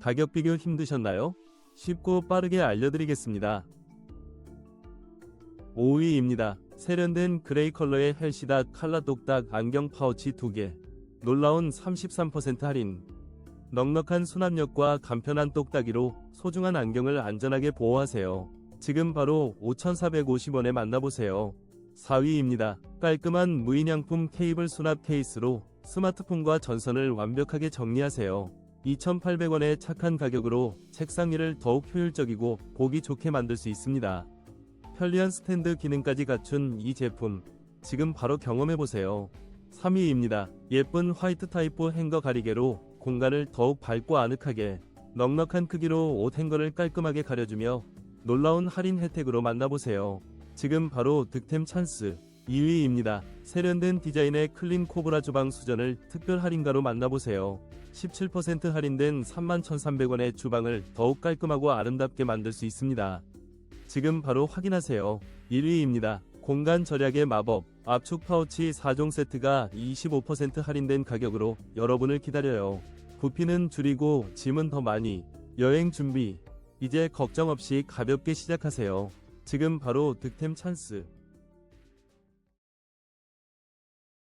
가격 비교 힘드셨나요? 쉽고 빠르게 알려드리겠습니다. 5위입니다. 세련된 그레이 컬러의 헬시다 칼라 똑딱 안경 파우치 2개. 놀라운 33% 할인. 넉넉한 수납력과 간편한 똑딱이로 소중한 안경을 안전하게 보호하세요. 지금 바로 5,450원에 만나보세요. 4위입니다. 깔끔한 무인양품 케이블 수납 케이스로 스마트폰과 전선을 완벽하게 정리하세요. 2,800원의 착한 가격으로 책상 위를 더욱 효율적이고 보기 좋게 만들 수 있습니다. 편리한 스탠드 기능까지 갖춘 이 제품 지금 바로 경험해보세요. 3위입니다. 예쁜 화이트 타입 행거 가리개로 공간을 더욱 밝고 아늑하게 넉넉한 크기로 옷 행거를 깔끔하게 가려주며 놀라운 할인 혜택으로 만나보세요. 지금 바로 득템 찬스 2위입니다. 세련된 디자인의 클린 코브라 주방 수전을 특별 할인가로 만나보세요. 17% 할인된 31,300원의 주방을 더욱 깔끔하고 아름답게 만들 수 있습니다. 지금 바로 확인하세요. 1위입니다. 공간 절약의 마법 압축 파우치 4종 세트가 25% 할인된 가격으로 여러분을 기다려요. 부피는 줄이고 짐은 더 많이 여행 준비 이제 걱정 없이 가볍게 시작하세요. 지금 바로 득템 찬스